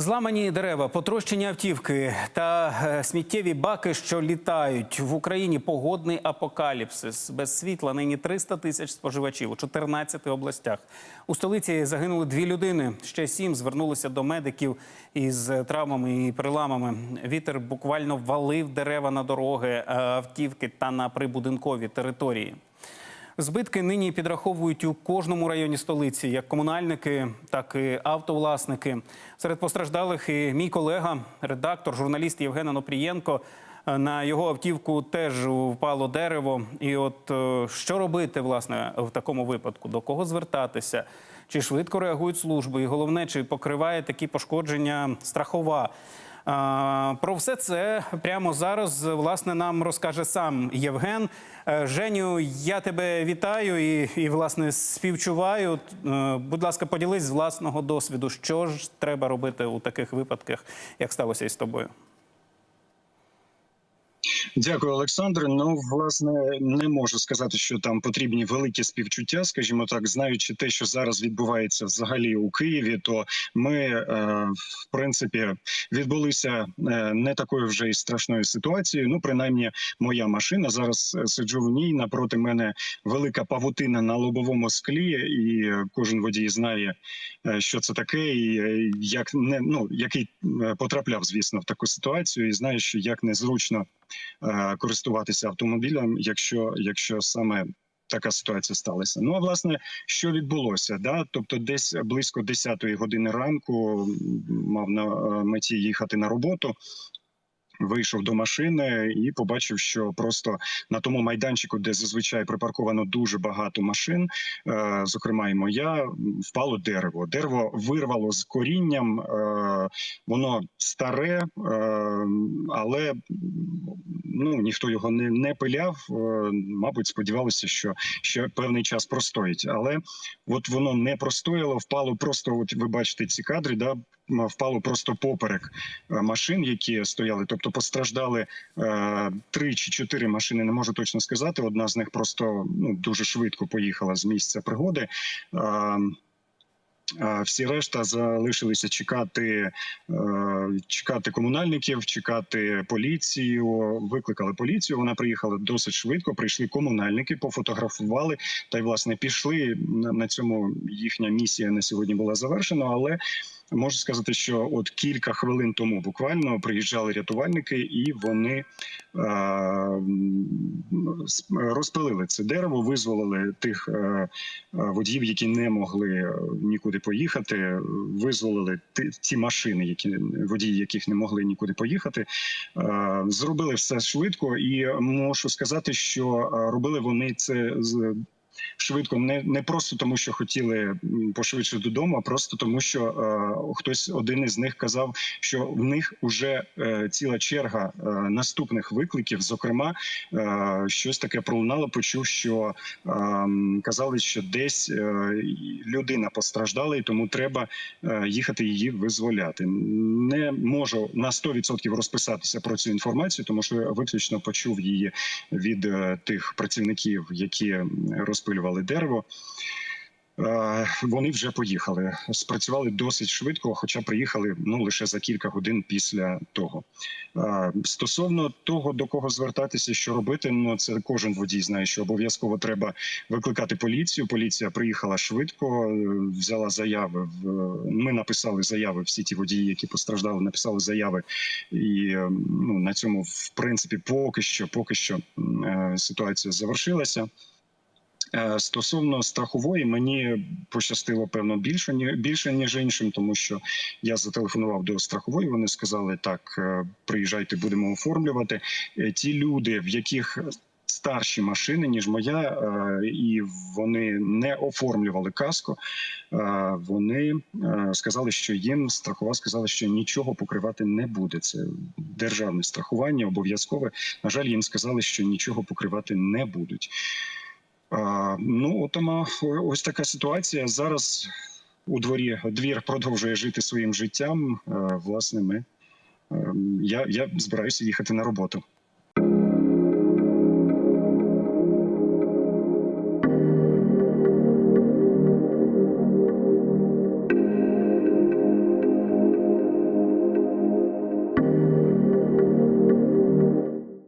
Зламані дерева, потрощені автівки та е, сміттєві баки, що літають в Україні. Погодний апокаліпсис. Без світла нині 300 тисяч споживачів у 14 областях. У столиці загинули дві людини. Ще сім звернулися до медиків із травмами і переламами. Вітер буквально валив дерева на дороги, е, автівки та на прибудинкові території. Збитки нині підраховують у кожному районі столиці, як комунальники, так і автовласники. Серед постраждалих і мій колега, редактор, журналіст Євген Анопрієнко. На його автівку теж впало дерево. І от е, що робити власне в такому випадку? До кого звертатися? Чи швидко реагують служби? І головне, чи покриває такі пошкодження страхова? Про все це прямо зараз власне нам розкаже сам Євген. Е, Женю, я тебе вітаю і, і власне співчуваю. Е, Будь ласка, поділись з власного досвіду, що ж треба робити у таких випадках, як сталося із тобою. Дякую, Олександр. Ну, власне, не можу сказати, що там потрібні великі співчуття. Скажімо так, знаючи те, що зараз відбувається взагалі у Києві, то ми, е, в принципі, відбулися е, не такою вже і страшною ситуацією. Ну, принаймні, моя машина зараз е, сиджу в ній. Напроти мене велика павутина на лобовому склі, і кожен водій знає, е, що це таке, і е, як не ну який е, потрапляв, звісно, в таку ситуацію, і знає, що як незручно е, користуватися автомобілем, якщо, якщо саме така ситуація сталася. Ну а власне, що відбулося? Да? Тобто, десь близько 10-ї години ранку мав на е, меті їхати на роботу. Вийшов до машини і побачив, що просто на тому майданчику, де зазвичай припарковано дуже багато машин, е, зокрема і моя, впало дерево. Дерево вирвало з корінням, е, воно старе, але ну ніхто його не, не пиляв. Е, мабуть, сподівалися, що ще певний час простоїть. Але от воно не простояло, впало просто. От ви бачите ці кадри, да впало просто поперек е, машин, які стояли. Тобто постраждали е, три чи чотири машини. Не можу точно сказати. Одна з них просто ну дуже швидко поїхала з місця пригоди. Всі решта залишилися чекати, е, чекати комунальників, чекати поліцію. Викликали поліцію. Вона приїхала досить швидко. Прийшли комунальники, пофотографували та й власне пішли. На цьому їхня місія на сьогодні була завершена. Але можу сказати, що от кілька хвилин тому буквально приїжджали рятувальники, і вони е, розпилили це дерево, визволили тих е, е, водіїв, які не могли е, нікуди поїхати. Визволили ті, машини, які водії, яких не могли нікуди поїхати. Зробили все швидко, і можу сказати, що робили вони це з. Швидко не, не просто тому, що хотіли пошвидше додому, а просто тому, що е, хтось один із них казав, що в них вже е, ціла черга е, наступних викликів. Зокрема, е, щось таке пролунало. Почув, що е, казали, що десь е, людина постраждала, і тому треба е, їхати її визволяти. Не можу на 100% розписатися про цю інформацію, тому що виключно почув її від е, тих працівників, які розпилювали дерево. Е, Вони вже поїхали. Спрацювали досить швидко, хоча приїхали ну лише за кілька годин після того. Е, Стосовно того, до кого звертатися, що робити, ну це кожен водій знає, що обов'язково треба викликати поліцію. Поліція приїхала швидко, е, взяла заяви. Ми написали заяви. Всі ті водії, які постраждали, написали заяви, і ну на цьому в принципі поки що, поки що ситуація завершилася. Е, Стосовно страхової, мені пощастило певно більше ні більше ніж іншим, тому що я зателефонував до страхової. Вони сказали: так, е, приїжджайте, будемо оформлювати. Е, Ті люди, в яких старші машини ніж моя, і вони не оформлювали каско. Вони сказали, що їм страхова сказала, що нічого покривати не буде. Це державне страхування, обов'язкове. На жаль, їм сказали, що нічого покривати не будуть. Ну, от вона, ось така ситуація. Зараз у дворі двір продовжує жити своїм життям. Е, Власне, ми е, я, я збираюся їхати на роботу.